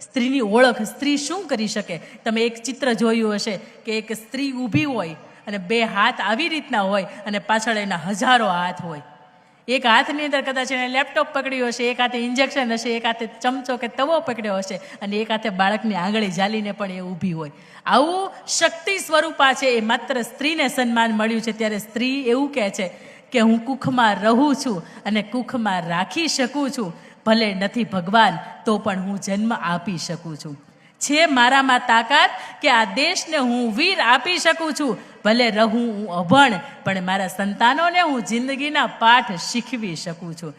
સ્ત્રીની ઓળખ, સ્ત્રી શું કરી શકે? તમે એક ચિત્ર જોયું હશે કે એક સ્ત્રી ઊભી હોય અને બે હાથ આવી રીતના હોય અને પાછળ એના હજારો હાથ હોય. એક હાથની અંદર કદાચ એણે લેપટોપ પકડ્યું હશે, એક હાથે ઇન્જેક્શન હશે, એક હાથે ચમચો કે તવો પકડ્યો હશે અને એક હાથે બાળકની આંગળી ઝાલીને પણ એ ઊભી હોય. આવું શક્તિ સ્વરૂપા છે, એ માત્ર સ્ત્રીને સન્માન મળ્યું છે. ત્યારે સ્ત્રી એવું કહે છે કે હું કુખમાં રહું છું અને કુખમાં રાખી શકું છું. ભલે નથી ભગવાન, તો પણ હું જન્મ આપી શકું છું. છે મારામાં તાકાત કે આ દેશને હું વીર આપી શકું છું. ભલે રહું હું અભણ, પણ મારા સંતાનોને હું જિંદગીના પાઠ શીખવી શકું છું.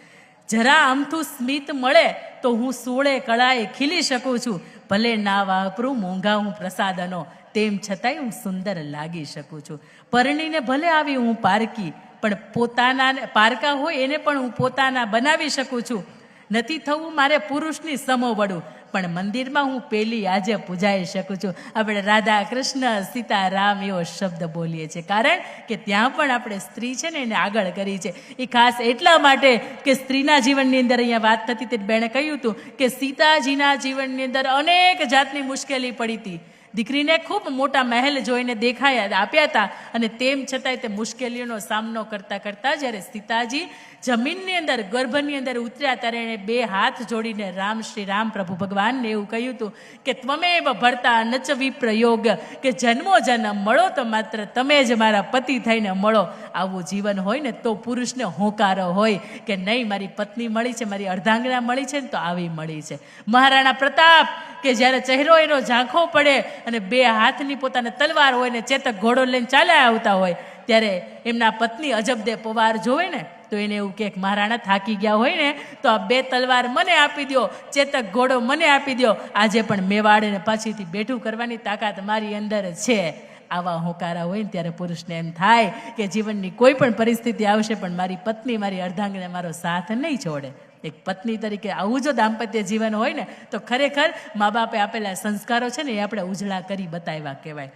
જરા અમથું સ્મિત મળે, તો હું સોળે કળાએ ખીલી શકું છું. ભલે ના વાપરું મોંઘા હું પ્રસાદનો, તેમ છતાંય હું સુંદર લાગી શકું છું. પરણીને ભલે આવી હું પારકી, પણ પોતાના પારકા હોય એને પણ હું પોતાના બનાવી શકું છું. નથી થવું, મારે પુરુષની સમો વડું પણ મંદિરમાં હું પેલી આજે પૂજાઈ શકું છું. આપણે રાધા કૃષ્ણ, સીતારામ એવો શબ્દ બોલીએ છીએ. કારણ કે ત્યાં પણ આપણે સ્ત્રી છે ને એને આગળ કરી છે. એ ખાસ એટલા માટે કે સ્ત્રીના જીવનની અંદર અહીંયા વાત થતી તે બેણે કહ્યું હતું કે સીતાજીના જીવનની અંદર અનેક જાતની મુશ્કેલી પડી હતી. દીકરીને ખૂબ મોટા મહેલ જોઈને દેખાયા, આપ્યા હતા. અને તેમ છતાંય તે મુશ્કેલીઓનો સામનો કરતા કરતા જ્યારે સીતાજી જમીનની અંદર, ગર્ભની અંદર ઉતર્યા ત્યારે એણે બે હાથ જોડીને રામ, શ્રી રામ પ્રભુ ભગવાનને એવું કહ્યું હતું કે, તમે એવ ભરતા અનચ વિપ્રયોગ કે જન્મો જન્મ મળો તો માત્ર તમે જ મારા પતિ થઈને મળો. આવું જીવન હોય ને તો પુરુષને હોંકારો હોય કે નહીં, મારી પત્ની મળી છે, મારી અર્ધાંગના મળી છે ને તો આવી મળી છે. મહારાણા પ્રતાપ કે જ્યારે ચહેરો એનો ઝાંખો પડે અને બે હાથની પોતાને તલવાર હોય ને ચેતક ઘોડો લઈને ચાલ્યા આવતા હોય, ત્યારે એમના પત્ની અજબદે પવાર જોવે ને, તો એને એવું કે મહારાણા થાકી ગયા હોય ને, તો આ બે તલવાર મને આપી દો ચેતક ઘોડો મને આપી દો આજે પણ મેવાડને પાછીથી બેઠું કરવાની તાકાત મારી અંદર છે. આવા હોકારા હોય ને ત્યારે પુરુષને એમ થાય કે જીવનની કોઈ પણ પરિસ્થિતિ આવશે પણ મારી પત્ની મારી અર્ધાંગને મારો સાથ નહીં છોડે. એક પત્ની તરીકે આવું જો દાંપત્ય જીવન હોય ને, તો ખરેખર મા બાપે આપેલા સંસ્કારો છે ને એ આપણે ઉજળા કરી બતાવ્યા કહેવાય.